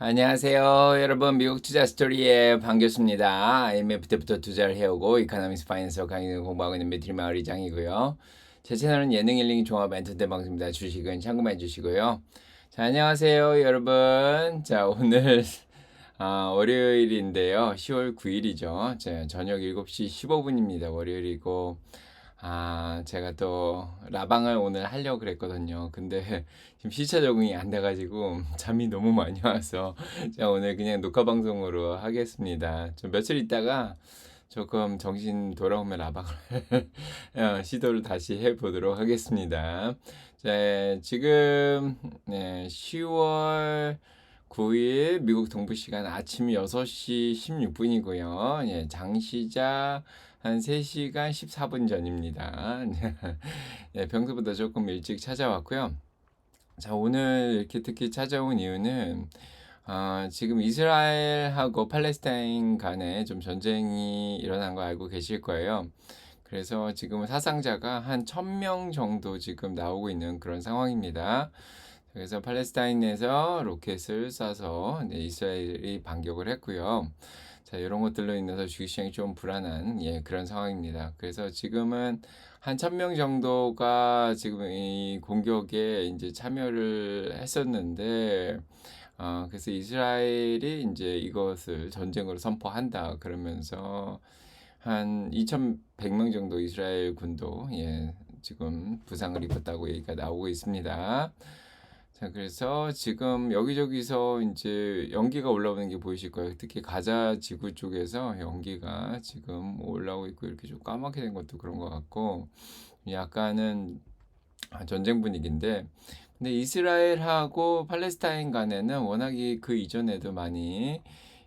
안녕하세요. 여러분, 미국 투자 스토리에 반갑습니다. IMF 때부터 투자를 해오고 이카노미스 파이낸스 강의를 공부하고 있는 매트리 마을이장이고요. 제 채널은 예능 힐링 종합 엔터테인 방송입니다. 주식은 참고해 주시고요. 자, 안녕하세요, 여러분. 자, 오늘 아, 월요일인데요. 10월 9일이죠. 자, 저녁 7시 15분입니다. 월요일이고 아, 제가 또 라방을 오늘 하려고 그랬거든요. 근데 지금 시차 적응이 안 돼가지고 잠이 너무 많이 와서 제가 오늘 그냥 녹화 방송으로 하겠습니다. 좀 며칠 있다가 조금 정신 돌아오면 라방을 어, 시도를 다시 해보도록 하겠습니다. 자, 지금 네, 10월 9일 미국 동부 시간 아침 6시 16분이고요. 예, 장 시작 한 3시간 14분 전입니다. 네, 평소보다 조금 일찍 찾아왔고요. 자, 오늘 이렇게 특히 찾아온 이유는 어, 지금 이스라엘하고 팔레스타인 간에 좀 전쟁이 일어난 거 알고 계실 거예요. 그래서 지금은 사상자가 한 1000명 정도 지금 나오고 있는 그런 상황입니다. 그래서 팔레스타인에서 로켓을 쏴서 네, 이스라엘이 반격을 했고요. 자, 이런 것들로 인해서 주식시장이 좀 불안한 예, 그런 상황입니다. 그래서 지금은 한 천 명 정도가 지금 이 공격에 이제 참여를 했었는데 어, 그래서 이스라엘이 이제 이것을 전쟁으로 선포한다 그러면서 한 2,100명 정도 이스라엘 군도 예, 지금 부상을 입었다고 얘기가 나오고 있습니다. 자, 그래서 지금 여기저기서 이제 연기가 올라오는 게 보이실 거예요. 특히 가자 지구 쪽에서 연기가 지금 올라오고 있고 이렇게 좀 까맣게 된 것도 그런 것 같고 약간은 전쟁 분위기인데 근데 이스라엘하고 팔레스타인 간에는 워낙에 그 이전에도 많이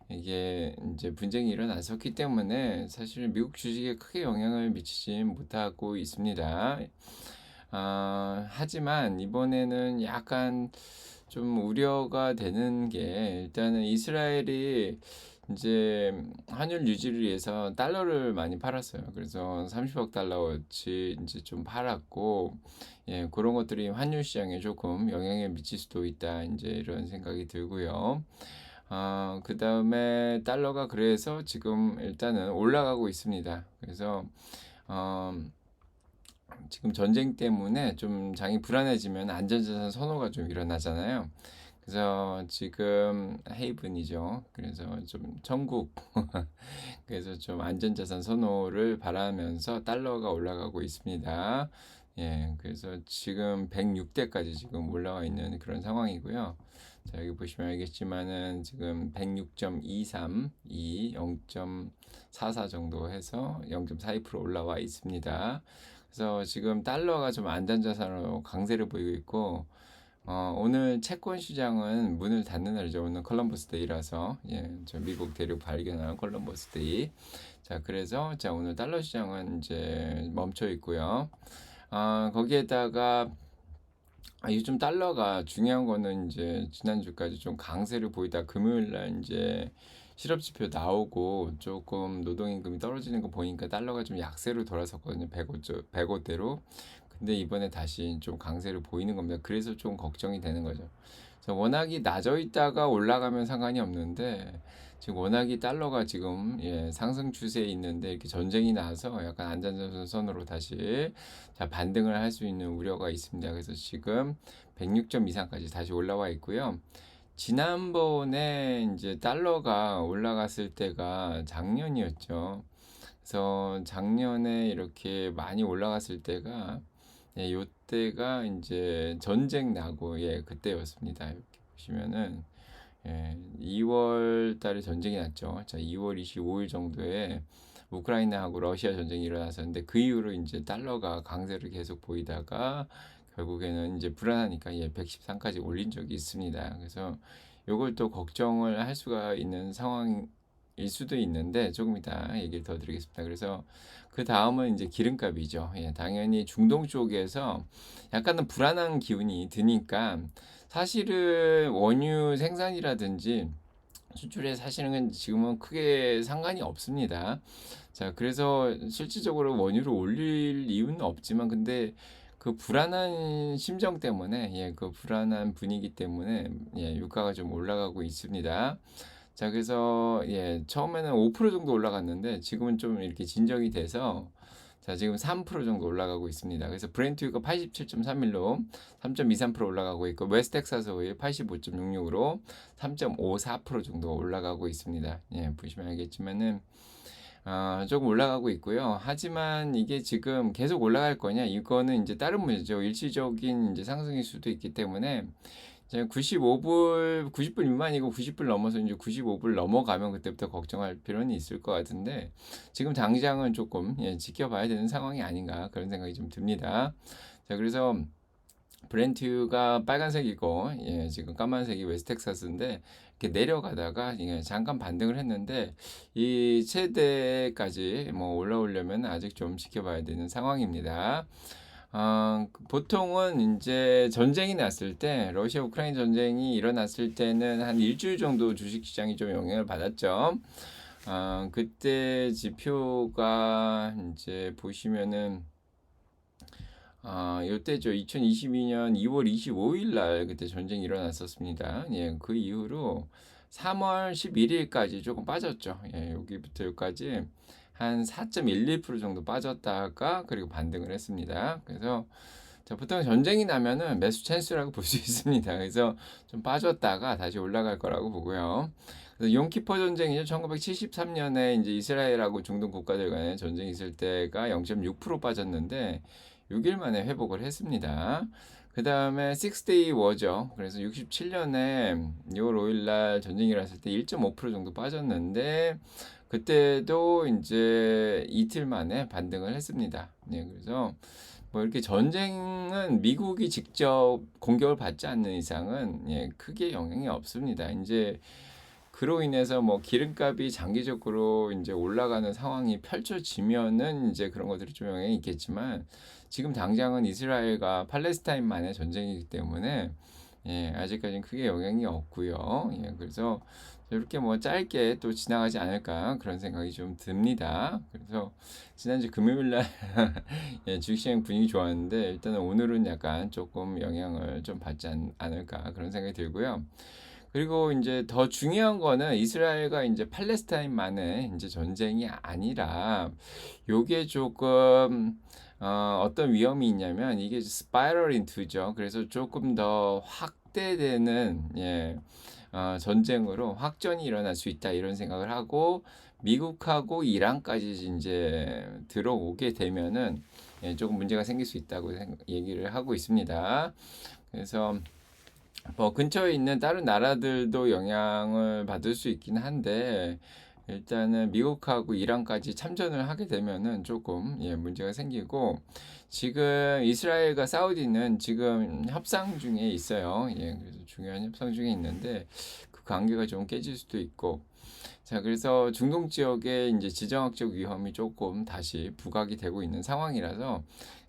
이게 이제 분쟁이 일어났었기 때문에 사실 미국 주식에 크게 영향을 미치지 못하고 있습니다. 아, 하지만 이번에는 약간 좀 우려가 되는 게 일단은 이스라엘이 이제 환율 유지를 위해서 달러를 많이 팔았어요. 그래서 30억 달러어치 이제 좀 팔았고, 예, 그런 것들이 환율 시장에 조금 영향을 미칠 수도 있다. 이제 이런 생각이 들고요. 아, 그 다음에 달러가 그래서 지금 일단은 올라가고 있습니다. 그래서, 어, 지금 전쟁 때문에 좀 장이 불안해지면 안전자산 선호가 좀 일어나잖아요. 그래서 지금 헤이븐이죠. 그래서 좀 천국. 그래서 좀 안전자산 선호를 바라면서 달러가 올라가고 있습니다. 예, 그래서 지금 106대까지 지금 올라와 있는 그런 상황이고요. 자, 여기 보시면 알겠지만은 지금 106.23, 2, 0.44 정도 해서 0.42% 올라와 있습니다. 그래서 지금 달러가 좀 안전자산으로 강세를 보이고 있고 어, 오늘 채권 시장은 문을 닫는 날이죠. 오늘 컬럼버스 데이라서 예, 저 미국 대륙 발견한 컬럼버스 데이. 자, 그래서 자 오늘 달러 시장은 이제 멈춰 있고요. 아, 거기에다가 아, 요즘 달러가 중요한 거는 이제 지난주까지 좀 강세를 보이다 금요일 날 이제 실업 지표 나오고 조금 노동임금이 떨어지는 거 보니까 달러가 좀 약세로 돌아섰거든요. 105조, 105대로. 근데 이번에 다시 좀 강세를 보이는 겁니다. 그래서 좀 걱정이 되는 거죠. 그래서 워낙이 낮아 있다가 올라가면 상관이 없는데 지금 워낙이 달러가 지금 예, 상승 추세에 있는데 이렇게 전쟁이 나서 약간 안전선으로 다시 자, 반등을 할 수 있는 우려가 있습니다. 그래서 지금 106점 이상까지 다시 올라와 있고요. 지난번에 이제 달러가 올라갔을 때가 작년이었죠. 그래서 작년에 이렇게 많이 올라갔을 때가 예, 요때가 이제 전쟁 나고 예, 그때였습니다. 이렇게 보시면은 예, 2월 달에 전쟁이 났죠. 자, 2월 25일 정도에 우크라이나하고 러시아 전쟁이 일어났었는데 그 이후로 이제 달러가 강세를 계속 보이다가 결국에는 이제 불안하니까 예, 113까지 올린 적이 있습니다. 그래서 이걸 또 걱정을 할 수가 있는 상황 일 수도 있는데 조금 이따 얘기를 더 드리겠습니다. 그래서 그 다음은 이제 기름값이죠. 예, 당연히 중동 쪽에서 약간은 불안한 기운이 드니까 사실은 원유 생산이라든지 수출에 사실은 지금은 크게 상관이 없습니다. 자, 그래서 실질적으로 원유를 올릴 이유는 없지만 근데 그 불안한 심정 때문에 예, 그 불안한 분위기 때문에 예, 유가가 좀 올라가고 있습니다. 자, 그래서 예, 처음에는 5% 정도 올라갔는데 지금은 좀 이렇게 진정이 돼서 자, 지금 3% 정도 올라가고 있습니다. 그래서 브렌트유가 87.31로 3.23% 올라가고 있고 웨스텍사스 오일 85.66으로 3.54% 정도 올라가고 있습니다. 예, 보시면 알겠지만은 아, 조금 올라가고 있고요. 하지만 이게 지금 계속 올라갈 거냐? 이거는 이제 다른 문제죠. 일시적인 이제 상승일 수도 있기 때문에 이제 95불, 90불 미만이고 90불 넘어서 이제 95불 넘어가면 그때부터 걱정할 필요는 있을 것 같은데 지금 당장은 조금 예, 지켜봐야 되는 상황이 아닌가 그런 생각이 좀 듭니다. 자, 그래서 브렌트가 빨간색이고 예, 지금 까만색이 웨스텍사스인데 이렇게 내려가다가 예, 잠깐 반등을 했는데 이 최대까지 뭐 올라오려면 아직 좀 지켜봐야 되는 상황입니다. 어, 보통은 이제 전쟁이 났을 때 러시아 우크라이나 전쟁이 일어났을 때는 한 일주일 정도 주식 시장이 좀 영향을 받았죠. 어, 그때 지표가 이제 보시면은 아, 요때죠. 2022년 2월 25일 날 그때 전쟁이 일어났었습니다. 예, 그 이후로 3월 11일까지 조금 빠졌죠. 예, 여기부터 여기까지 한 4.11% 정도 빠졌다가 그리고 반등을 했습니다. 그래서 자, 보통 전쟁이 나면은 매수 찬스라고 볼 수 있습니다. 그래서 좀 빠졌다가 다시 올라갈 거라고 보고요. 그래서 용키퍼 전쟁이죠. 1973년에 이제 이스라엘하고 중동 국가들 간에 전쟁이 있을 때가 0.6% 빠졌는데 6일 만에 회복을 했습니다. 그 다음에 6데이 워죠. 그래서 67년에 6월 5일 날 전쟁이 일어났을 때 1.5% 정도 빠졌는데 그때도 이제 이틀 만에 반등을 했습니다. 네, 그래서 뭐 이렇게 전쟁은 미국이 직접 공격을 받지 않는 이상은 예, 크게 영향이 없습니다. 이제 그로 인해서 뭐 기름값이 장기적으로 이제 올라가는 상황이 펼쳐지면은 이제 그런 것들이 좀 영향이 있겠지만 지금 당장은 이스라엘과 팔레스타인만의 전쟁이기 때문에 예, 아직까지는 크게 영향이 없고요. 예, 그래서 이렇게 뭐 짧게 또 지나가지 않을까 그런 생각이 좀 듭니다. 그래서 지난주 금요일 날 예, 주식시장 분위기 좋았는데 일단은 오늘은 약간 조금 영향을 좀 받지 않, 않을까 그런 생각이 들고요. 그리고 이제 더 중요한 거는 이스라엘과 이제 팔레스타인만의 이제 전쟁이 아니라 요게 조금 어, 어떤 위험이 있냐면 이게 스파이럴 인투죠. 그래서 조금 더 확대되는 예. 어, 전쟁으로 확전이 일어날 수 있다 이런 생각을 하고 미국하고 이란까지 이제 들어오게 되면은 예, 조금 문제가 생길 수 있다고 생각, 얘기를 하고 있습니다. 그래서 뭐 근처에 있는 다른 나라들도 영향을 받을 수 있긴 한데 일단은 미국하고 이란까지 참전을 하게 되면은 조금 예, 문제가 생기고 지금 이스라엘과 사우디는 지금 협상 중에 있어요. 예, 그래서 중요한 협상 중에 있는데 그 관계가 좀 깨질 수도 있고 자, 그래서 중동 지역에 이제 지정학적 위험이 조금 다시 부각이 되고 있는 상황이라서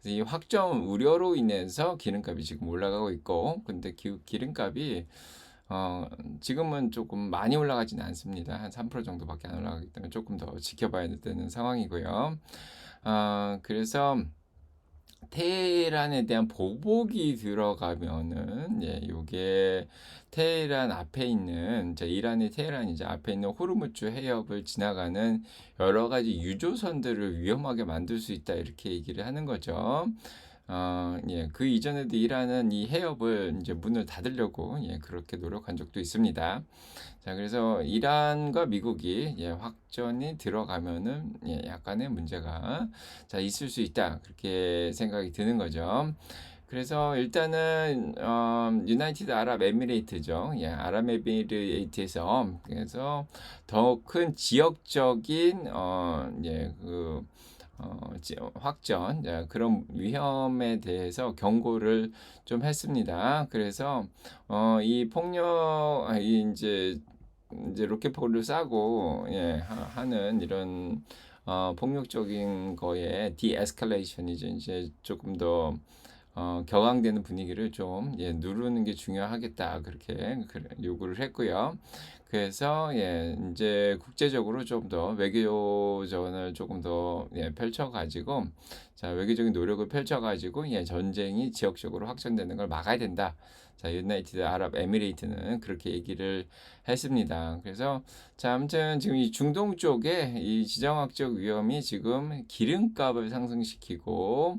이 확정 우려로 인해서 기름값이 지금 올라가고 있고 근데 기, 기름값이 어, 지금은 조금 많이 올라가지는 않습니다. 한 3% 정도밖에 안 올라가기 때문에 조금 더 지켜봐야 되는 상황이고요. 어, 그래서 테헤란에 대한 보복이 들어가면은 예, 요게 테헤란 앞에 있는 자, 이란의 테헤란 이제 앞에 있는 호르무즈 해협을 지나가는 여러 가지 유조선들을 위험하게 만들 수 있다 이렇게 얘기를 하는 거죠. 어, 예, 그 이전에도 이란은 이 해협을 이제 문을 닫으려고 예, 그렇게 노력한 적도 있습니다. 자, 그래서 이란과 미국이 예, 확전이 들어가면은 예, 약간의 문제가 자 있을 수 있다 그렇게 생각이 드는 거죠. 그래서 일단은 어, 유나이티드 아랍 에미레이트죠. 예, 아랍 에미레이트에서 그래서 더 큰 지역적인 어, 예, 그 어, 확전 그런 위험에 대해서 경고를 좀 했습니다. 그래서 어, 이 폭력 아, 이 이제 이제 로켓포를 쏴고 예, 하는 이런 어, 폭력적인 거에 디에스컬레이션이죠. 이제 조금 더 어, 격앙되는 분위기를 좀 예, 누르는 게 중요하겠다 그렇게 요구를 했고요. 그래서 예, 인제 국제적으로 좀 더 외교전을 조금 더 예, 펼쳐 가지고 자, 외교적인 노력을 펼쳐 가지고 예, 전쟁이 지역적으로 확전되는 걸 막아야 된다. 자, 유나이티드 아랍 에미레이트는 그렇게 얘기를 했습니다. 그래서 자, 아무튼 지금 이 중동 쪽에 이 지정학적 위험이 지금 기름값을 상승시키고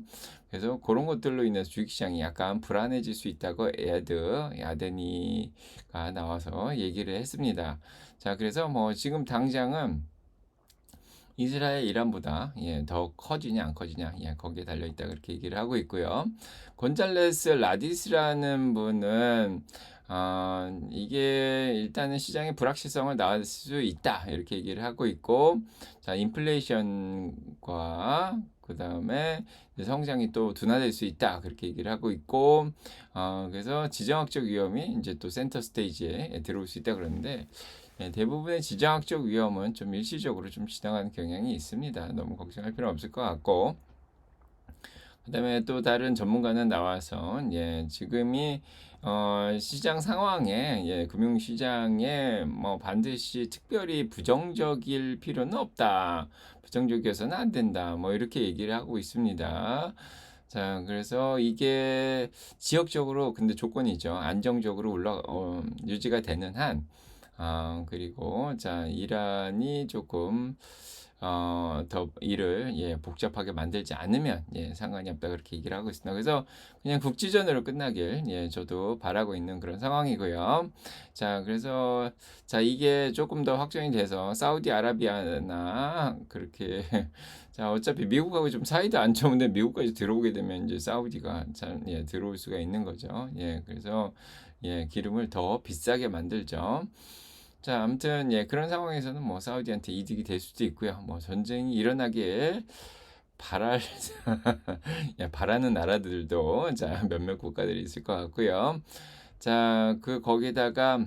그래서 그런 것들로 인해서 주식시장이 약간 불안해질 수 있다고 에드 야데니가 나와서 얘기를 했습니다. 자, 그래서 뭐 지금 당장은 이스라엘 이란보다 예, 더 커지냐 안 커지냐 예, 거기에 달려 있다 그렇게 얘기를 하고 있고요. 곤잘레스 라디스라는 분은 어, 이게 일단은 시장의 불확실성을 낳을 수 있다 이렇게 얘기를 하고 있고 자 인플레이션과 그 다음에 성장이 또 둔화될 수 있다 그렇게 얘기를 하고 있고 어, 그래서 지정학적 위험이 이제 또 센터 스테이지에 들어올 수 있다 그러는데 예, 대부분의 지정학적 위험은 좀 일시적으로 좀 지나가는 경향이 있습니다. 너무 걱정할 필요 없을 것 같고 그다음에 또 다른 전문가는 나와서 예, 지금이 어, 시장 상황에 예, 금융 시장에 뭐 반드시 특별히 부정적일 필요는 없다. 부정적이어서는 안 된다. 뭐 이렇게 얘기를 하고 있습니다. 자, 그래서 이게 지역적으로 근데 조건이죠. 안정적으로 올라 어, 유지가 되는 한 아, 그리고 자, 이란이 조금 어, 더 일을 예, 복잡하게 만들지 않으면 예, 상관이 없다 그렇게 얘기를 하고 있습니다. 그래서 그냥 국지전으로 끝나길 예, 저도 바라고 있는 그런 상황이고요. 자, 그래서 자, 이게 조금 더 확정이 돼서 사우디아라비아나 그렇게 자, 어차피 미국하고 좀 사이도 안 좋은데 미국까지 들어오게 되면 이제 사우디가 잘 예, 들어올 수가 있는 거죠. 예, 그래서 예, 기름을 더 비싸게 만들죠. 자, 아무튼 예, 그런 상황에서는 뭐 사우디한테 이득이 될 수도 있고요. 뭐 전쟁이 일어나길 바랄 예, 바라는 나라들도 자, 몇몇 국가들이 있을 것 같고요. 자, 그 거기다가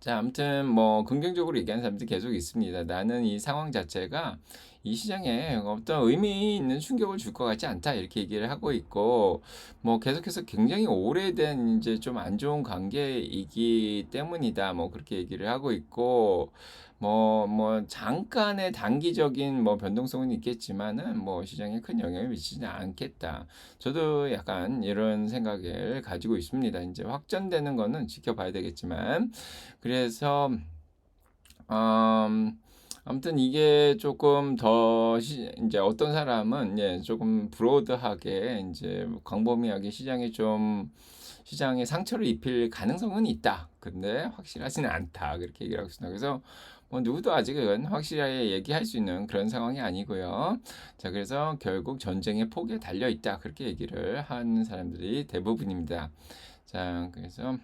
자, 아무튼 뭐 긍정적으로 얘기하는 사람들이 계속 있습니다. 나는 이 상황 자체가 이 시장에 어떤 의미 있는 충격을 줄 것 같지 않다 이렇게 얘기를 하고 있고 뭐 계속해서 굉장히 오래된 이제 좀 안 좋은 관계이기 때문이다 뭐 그렇게 얘기를 하고 있고 뭐, 뭐, 잠깐의 단기적인 뭐 변동성은 있겠지만은 뭐 시장에 큰 영향을 미치지 않겠다. 저도 약간 이런 생각을 가지고 있습니다. 이제 확전되는 거는 지켜봐야 되겠지만. 그래서, 음, 아무튼 이게 조금 더 시, 이제 어떤 사람은 예, 조금 브로드하게 이제 광범위하게 시장에 좀 시장에 상처를 입힐 가능성은 있다. 근데 확실하지는 않다. 그렇게 얘기를 하고 있습니다. 그래서 뭐 누구도 아직은 확실하게 얘기할 수 있는 그런 상황이 아니고요. 자, 그래서 결국 전쟁의 폭에 달려 있다. 그렇게 얘기를 하는 사람들이 대부분입니다. 자, 그래서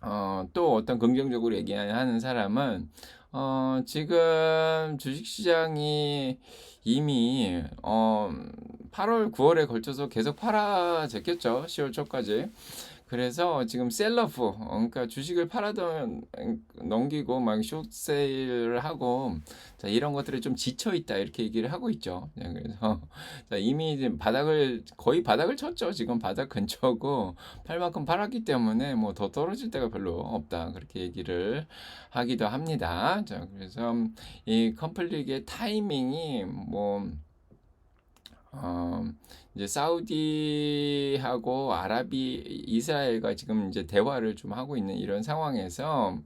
어, 또 어떤 긍정적으로 얘기하는 사람은 어, 지금 주식시장이 이미 어, 8월, 9월에 걸쳐서 계속 팔아졌겠죠. 10월 초까지. 그래서 지금 셀러프, 어, 그러니까 주식을 팔아던 넘기고 막 숏세일을 하고 자, 이런 것들이 좀 지쳐 있다 이렇게 얘기를 하고 있죠. 네, 그래서 자, 이미 이제 바닥을 거의 바닥을 쳤죠. 지금 바닥 근처고 팔 만큼 팔았기 때문에 뭐 더 떨어질 데가 별로 없다 그렇게 얘기를 하기도 합니다. 자, 그래서 이 컴플릿의 타이밍이 뭐 어, 이제 사우디하고 아라비, 이스라엘과 지금 이제 대화를 좀 하고 있는 이런 상황에서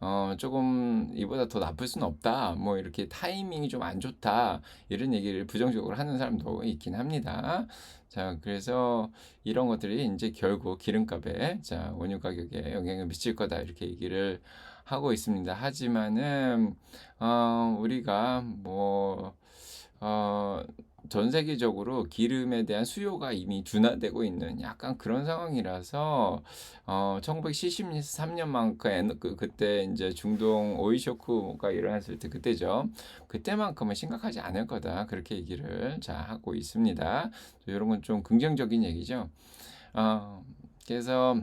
어, 조금 이보다 더 나쁠 수는 없다. 뭐 이렇게 타이밍이 좀 안 좋다. 이런 얘기를 부정적으로 하는 사람도 있긴 합니다. 자, 그래서 이런 것들이 이제 결국 기름값에 자, 원유 가격에 영향을 미칠 거다. 이렇게 얘기를 하고 있습니다. 하지만은 어, 우리가 뭐 어, 전 세계적으로 기름에 대한 수요가 이미 둔화되고 있는 약간 그런 상황이라서 어 1973년만큼 그 그때 이제 중동 오일 쇼크가 일어났을 때 그때죠. 그때만큼은 심각하지 않을 거다. 그렇게 얘기를 자 하고 있습니다. 이런 건 좀 긍정적인 얘기죠. 어 그래서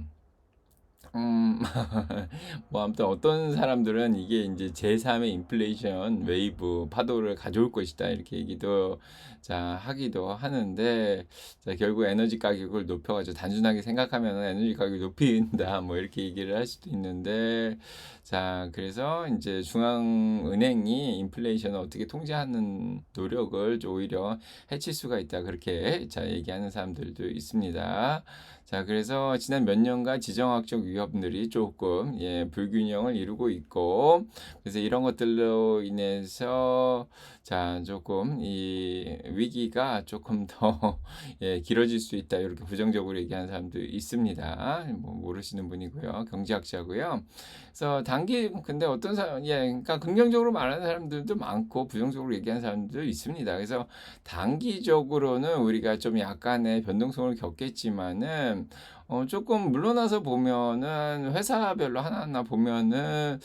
음. 뭐 아무튼 어떤 사람들은 이게 인제 제3의 인플레이션 웨이브 파도를 가져올 것이다 이렇게 얘기도 자 하기도 하는데 자 결국 에너지 가격을 높여 가지고 단순하게 생각하면은 '에너지 가격이 높인다.' 뭐 이렇게 얘기를 할 수도 있는데 자 그래서 인제 중앙은행이 인플레이션을 어떻게 통제하는 노력을 좀 오히려 해칠 수가 있다. 그렇게 자 얘기하는 사람들도 있습니다. 자 그래서 지난 몇 년간 지정학적 위험 들이 조금 예 불균형을 이루고 있고 그래서 이런 것들로 인해서 자 조금 이 위기가 조금 더 예 길어질 수 있다. 이렇게 부정적으로 얘기하는 사람도 있습니다. 뭐 모르시는 분이고요. 경제학자고요. 그래서 단기 근데 어떤 사람 예 그러니까 긍정적으로 말하는 사람들도 많고 부정적으로 얘기하는 사람들도 있습니다. 그래서 단기적으로는 우리가 좀 약간의 변동성을 겪겠지만은 어 조금 물러나서 보면은 회사별로 하나하나 보면은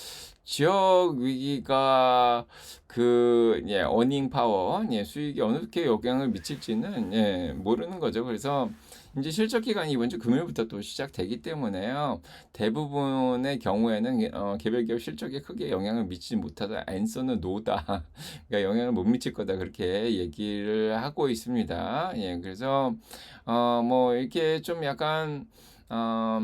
지역 위기가 그 예 어닝 파워 예 수익에 어떻게 영향을 미칠지는 예 모르는 거죠. 그래서 인제 실적 기간이 이번 주 금요일부터 또 시작되기 때문에요. 대부분의 경우에는 어 개별 기업 실적에 크게 영향을 미치지 못하다. 앤서는 노다. 그러니까 영향을 못 미칠 거다. 그렇게 얘기를 하고 있습니다. 예 그래서 어 뭐 이렇게 좀 약간 어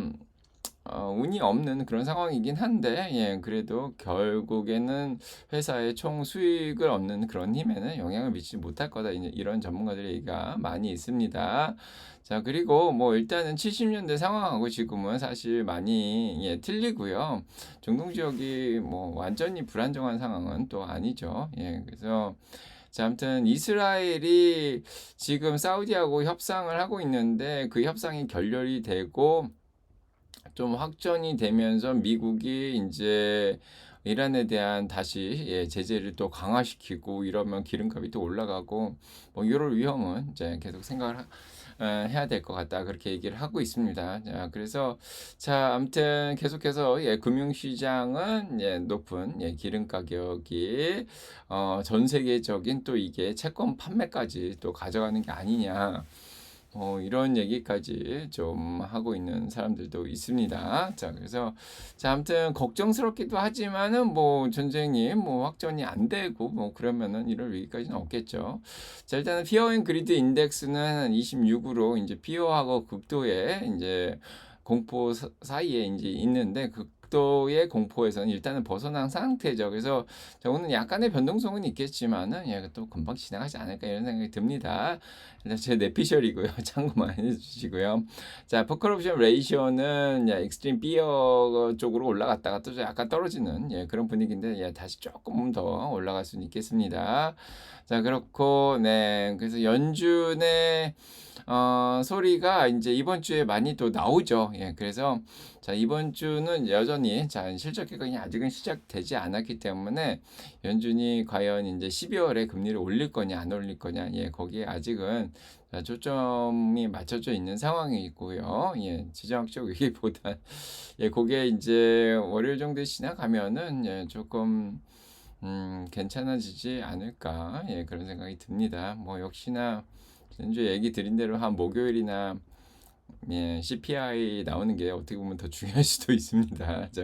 어 운이 없는 그런 상황이긴 한데 예 그래도 결국에는 회사의 총 수익을 얻는 그런 힘에는 영향을 미치지 못할 거다. 이런 전문가들의 얘기가 많이 있습니다. 자 그리고 뭐 일단은 70 년대 상황하고 지금은 사실 많이 예 틀리고요. 중동 지역이 뭐 완전히 불안정한 상황은 또 아니죠. 예 그래서 자 아무튼 이스라엘이 지금 사우디하고 협상을 하고 있는데 그 협상이 결렬이 되고 좀 확전이 되면서 미국이 인제 이란에 대한 다시 예 제재를 또 강화시키고 이러면 기름값이 또 올라가고 뭐 요럴 위험은 이제 계속 생각을 하어 해야 될 것 같다. 그렇게 얘기를 하고 있습니다. 자 그래서 자 아무튼 계속해서 예 금융시장은 예 높은 예 기름 가격이 어 전 세계적인 또 이게 채권 판매까지 또 가져가는 게 아니냐. 어 이런 얘기까지 좀 하고 있는 사람들도 있습니다. 자 그래서 자 아무튼 걱정스럽기도 하지만은 뭐 전쟁이 뭐 확전이 안 되고 뭐 그러면은 이럴 위기까지는 없겠죠. 자 일단은 피어 앤 그리드 인덱스는 26으로 인제 피어하고 극도의 인제 공포 사 사이에 인제 있는데 극 도의 공포에서는 일단은 벗어난 상태죠. 그래서 자 오늘 약간의 변동성은 있겠지만은 예또 '금방 지나가지 않을까.' 이런 생각이 듭니다. 일단 제 뇌피셜이고요. 참고 많이 해 주시고요. 자 포컬 옵션 레이시오는 예 익스트림 비어 쪽으로 올라갔다가 또 약간 떨어지는 예 그런 분위기인데 예 다시 쪼끔 더 올라갈 수는 있겠습니다. 자 그렇고 네 그래서 연준의 어 소리가 인제 이번 주에 많이 또 나오죠. 예 그래서 자 이번 주는 여전히 자 실적 기간이 아직은 시작되지 않았기 때문에 연준이 과연 인제 12 월에 금리를 올릴 거냐 안 올릴 거냐 예 거기에 아직은 자 초점이 맞춰져 있는 상황이고요. 예 지정학적 위기보다 예 고게 인제 월요일 정도 지나가면은 예 쪼끔 음 '괜찮아지지 않을까.' 예 그런 생각이 듭니다. 뭐 역시나 지난주에 얘기 드린 대로 한 목요일이나 예 CPI 나오는 게 어떻게 보면 더 중요할 수도 있습니다. 자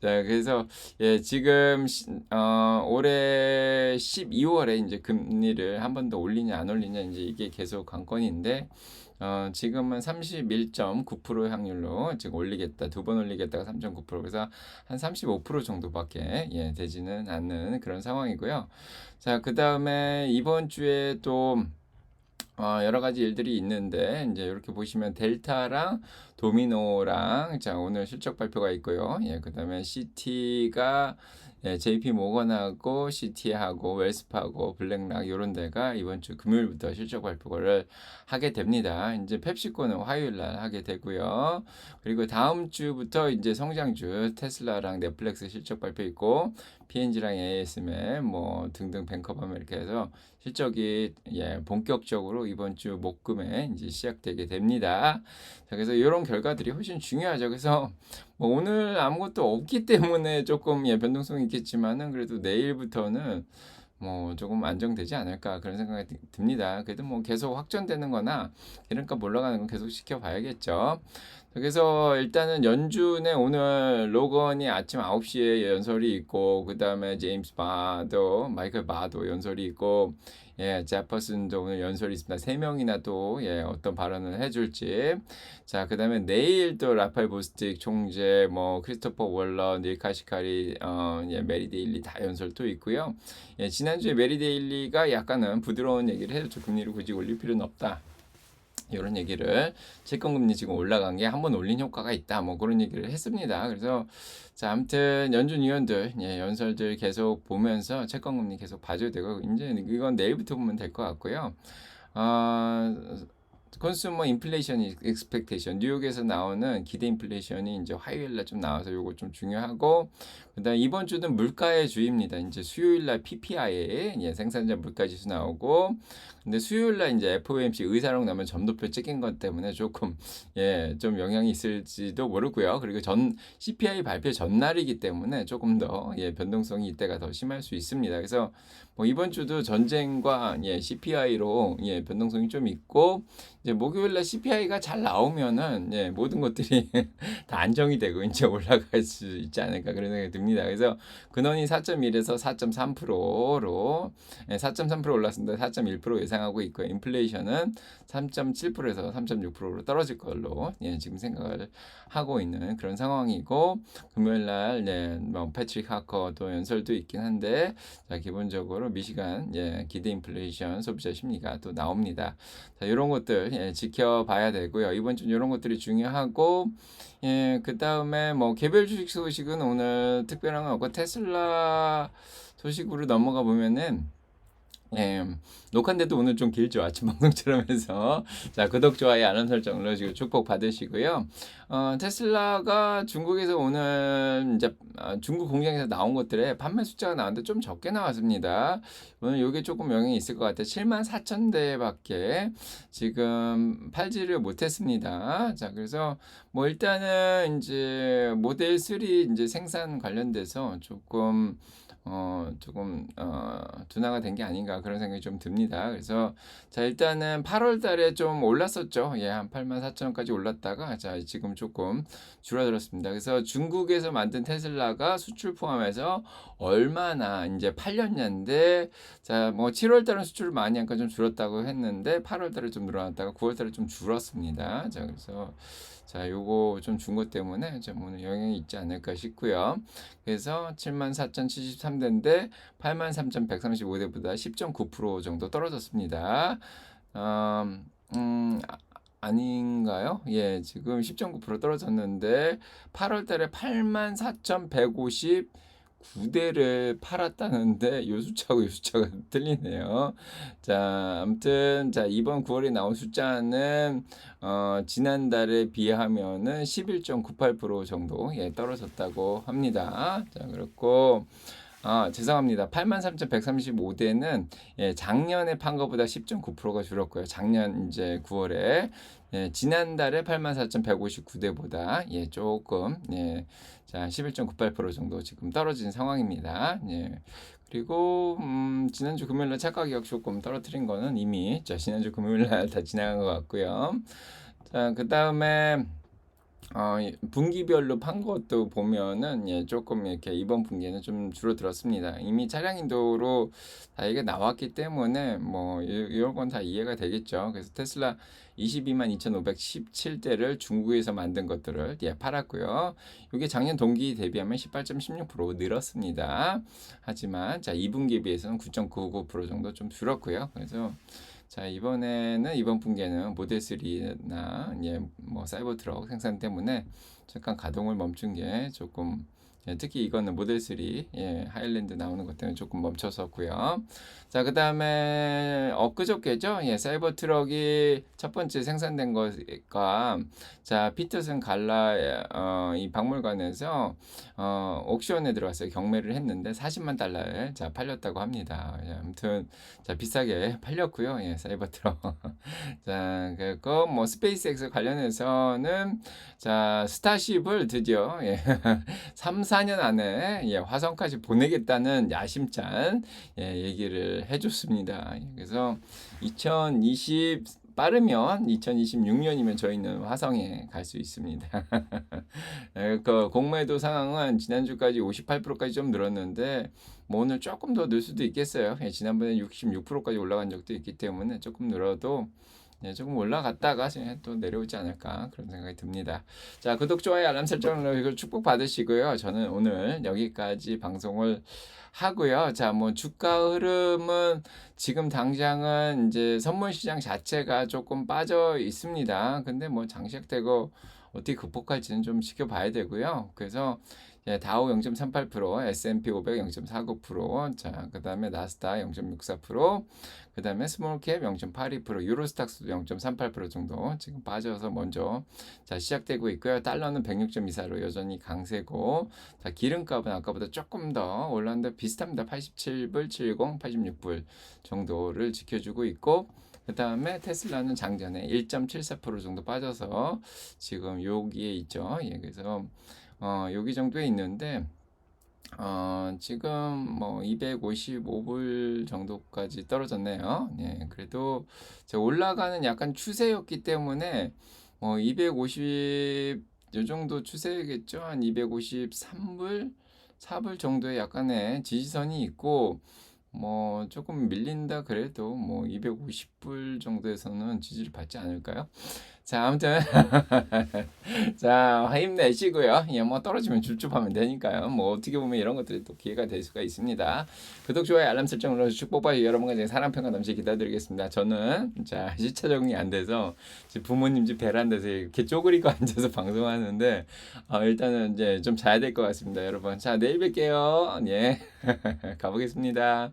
자 그래서 예 지금 시어 올해 12 월에 인제 금리를 한 번 더 올리냐 안 올리냐 인제 이게 계속 관건인데 어 지금은 31.9% 확률로 지금 올리겠다. 두 번 올리겠다가 3.9% 그래서 한 35% 정도밖에 예 되지는 않는 그런 상황이고요. 자 그 다음에 이번 주에 또 어 여러 가지 일들이 있는데 인제 요렇게 보시면 델타랑 도미노랑 자 오늘 실적 발표가 있고요. 예 그다음에 시티가 예 JP 모건하고 시티하고 웰스파고 블랙락 요런 데가 이번 주 금요일부터 실적 발표를 하게 됩니다. 인제 펩시코는 화요일 날 하게 되고요. 그리고 다음 주부터 인제 성장주 테슬라랑 넷플릭스 실적 발표 있고 P&G랑 ASML 뭐 등등 뱅커 아메리카 해서 실적이 예 본격적으로 이번 주 목금에 인제 시작되게 됩니다. 자 그래서 요런 결과들이 훨씬 중요하죠. 그래서 뭐 오늘 아무것도 없기 때문에 쪼끔 예 변동성이 있겠지만은 그래도 '내일부터는 뭐 조금 안정되지 않을까.' 그런 생각이 드 듭니다. 그래도 뭐 계속 확전되는 거나 기름값 올라가는 건 계속 지켜봐야겠죠. 그래서 일단은 연준에 오늘 로건이 아침 9시에 연설이 있고 그다음에 제임스 바도 마이클 바도 연설이 있고 예, 제퍼슨도 오늘 연설이 있습니다. 세 명이나 또 예, 어떤 발언을 해 줄지. 자, 그다음에 내일 또 라팔 보스틱 총재, 뭐 크리스토퍼 월러, 닐 카시카리, 어, 예, 메리 데일리 다 연설 또 있고요. 예, 지난주에 메리 데일리가 약간은 부드러운 얘기를 해줬죠. 금리를 굳이 올릴 필요는 없다. 이런 얘기를 채권금리 지금 올라간 게 한번 올린 효과가 있다 뭐 그런 얘기를 했습니다. 그래서 자 아무튼 연준 위원들 예, 연설들 계속 보면서 채권금리 계속 봐줘야 되고 이제 이건 내일부터 보면 될 것 같고요. 어, 컨슈머 인플레이션 익스펙테이션 뉴욕에서 나오는 기대 인플레이션이 이제 화요일 날 좀 나와서 요거 좀 중요하고 그다음 이번 주는 물가의 주입니다. 이제 수요일 날 PPI에 예, 생산자 물가 지수 나오고 근데 수요일 날 이제 FOMC 의사록 나면 점도표 찍힌 것 때문에 조금 예, 좀 영향이 있을지도 모르고요. 그리고 전 CPI 발표 전날이기 때문에 조금 더 예, 변동성이 이때가 더 심할 수 있습니다. 그래서 뭐 이번 주도 전쟁과 예, CPI로 예, 변동성이 좀 있고 이제 목요일 날 CPI가 잘 나오면은 예, 모든 것들이 다 안정이 되고 이제 올라갈 수 있지 않을까 그런 생각이 듭니다. 그래서 근원이 4.1에서 4.3%로 예, 4.3% 올랐습니다. 4.1% 예상 하고 있고요. 인플레이션은 3.7%에서 3.6%로 떨어질 걸로 예, 지금 생각을 하고 있는 그런 상황이고 금요일 날 예, 뭐 패트릭 하커도 연설도 있긴 한데 자, 기본적으로 미시간 예, 기대 인플레이션 소비자 심리가 또 나옵니다. 자, 이런 것들 예, 지켜봐야 되고요. 이번 주 이런 것들이 중요하고 예, 그 다음에 뭐 개별 주식 소식은 오늘 특별한 건 없고 테슬라 소식으로 넘어가 보면은 예, 녹화인데도 오늘 좀 길죠. 아침 방송처럼 해서. 자, 구독, 좋아요, 알람 설정 눌러주시고 축복 받으시고요. 어, 테슬라가 중국에서 오늘 이제 아, 중국 공장에서 나온 것들의 판매 숫자가 나왔는데 좀 적게 나왔습니다. 오늘 이게 조금 영향이 있을 것 같아요. 7만 4천 대밖에 지금 팔지를 못했습니다. 자, 그래서 뭐 일단은 이제 모델 3 이제 생산 관련돼서 조금 어, 조금, 어, 둔화가 된 게 아닌가 그런 생각이 좀 듭니다. 그래서, 자, 일단은 8월 달에 좀 올랐었죠. 예, 한 8만 4천 원까지 올랐다가, 자, 지금 조금 줄어들었습니다. 그래서 중국에서 만든 테슬라가 수출 포함해서 얼마나 이제 팔렸냐인데, 자, 뭐 7월 달은 수출을 많이 하니까 좀 줄었다고 했는데, 8월 달에 좀 늘어났다가 9월 달에 좀 줄었습니다. 자, 그래서, 자, 요거 좀 준 것 때문에 좀 오늘 영향이 있지 않을까 싶고요. 그래서 74,073대인데 83,135대보다 10.9% 정도 떨어졌습니다. 음, 음, 아, 아닌가요? 예, 지금 10.9% 떨어졌는데 8월 달에 84,150 9대를 팔았다는데 요 숫자하고 요 숫자가 틀리네요. 자, 아무튼 자, 이번 9월에 나온 숫자는 어, 지난달에 비하면은 11.98% 정도 예, 떨어졌다고 합니다. 자, 그렇고 아, 죄송합니다. 83,135대는 예, 작년에 판 것보다 10.9%가 줄었고요. 작년 이제 9월에 예, 지난달에 84,159대보다 예, 조금 예, 자, 11.98% 정도 지금 떨어진 상황입니다. 예. 그리고 음, 지난주 금요일 날 차가 가격 조금 떨어뜨린 거는 이미 자, 지난주 금요일 날 다 지나간 것 같고요. 자, 그 다음에 어, 분기별로 판 것도 보면은 예, 조금 이렇게 이번 분기에는 좀 줄어들었습니다. 이미 차량 인도로 다 이게 나왔기 때문에 뭐 이런 건 다 이해가 되겠죠. 그래서 테슬라 22만 2,517대를 중국에서 만든 것들을 예, 팔았고요. 이게 작년 동기 대비하면 18.16% 늘었습니다. 하지만 자 2분기에 비해서는 9.99% 정도 좀 줄었고요. 그래서 자, 이번에는 이번 분기에는 모델 3나 예, 뭐 사이버 트럭 생산 때문에 잠깐 가동을 멈춘 게 조금 예, 특히 이거는 모델 3 예, 하일랜드 나오는 것 때문에 조금 멈췄었고요. 자, 그 다음에 엊그저께죠. 예, 사이버 트럭이 첫 번째 생산된 것과 자, 피터슨 갈라 어, 이 박물관에서 어, 옥션에 들어갔어요. 경매를 했는데 40만 달러에 자, 팔렸다고 합니다. 예, 아무튼 자, 비싸게 팔렸고요. 예, 사이버 트럭. 자, 그리고 뭐 스페이스X 관련해서는 자, 스타쉽을 드디어 예, 3 4년 안에 예, 화성까지 보내겠다는 야심찬 예, 얘기를 해줬습니다. 그래서 2020 빠르면 2026년이면 저희는 화성에 갈 수 있습니다. 예, 그 공매도 상황은 지난주까지 58%까지 좀 늘었는데 뭐 오늘 조금 더 늘 수도 있겠어요. 예, 지난번에 66%까지 올라간 적도 있기 때문에 조금 늘어도 예, 조금 올라갔다가 또 내려오지 않을까 그런 생각이 듭니다. 자 구독 좋아요 알람 설정으로 이걸 축복 받으시고요. 저는 오늘 여기까지 방송을 하고요. 자 뭐 주가 흐름은 지금 당장은 이제 선물 시장 자체가 조금 빠져 있습니다. 근데 뭐 장시작되고 어떻게 극복할지는 좀 지켜봐야 되고요. 그래서 예, 다우 0.38%, S&P 500 0.49%, 자, 그다음에 나스닥 0.64%, 그다음에 스몰캡 0.82%, 유로스탁스도 0.38% 정도 지금 빠져서 먼저 자, 시작되고 있고요. 달러는 106.24로 여전히 강세고, 자, 기름값은 아까보다 조금 더 올랐는데 비슷합니다. 87불 70, 86불 정도를 지켜주고 있고, 그 다음에 테슬라는 장전에 1.74% 정도 빠져서 지금 여기에 있죠. 예, 그래서 어, 여기 정도에 있는데 어, 지금 뭐 255불 정도까지 떨어졌네요. 예, 그래도 저 올라가는 약간 추세였기 때문에 뭐 250, 요 정도 추세겠죠. 한 253불, 4불 정도의 약간의 지지선이 있고, 뭐 조금 밀린다 그래도 뭐 250불 정도에서는 지지를 받지 않을까요? 자, 아무튼 자, 힘내시고요. 예, 뭐 떨어지면 줍줍하면 되니까요. 뭐 어떻게 보면 이런 것들이 또 기회가 될 수가 있습니다. 구독, 좋아요, 알람 설정 눌러서 축복받이 여러분과 제 사랑 평가 넘치 기다드리겠습니다. 저는 자 시차 적응이 안 돼서 부모님 집 베란다에서 이렇게 쪼그리고 앉아서 방송하는데 어, 일단은 이제 좀 자야 될 것 같습니다, 여러분. 자, 내일 뵐게요. 예, 가보겠습니다.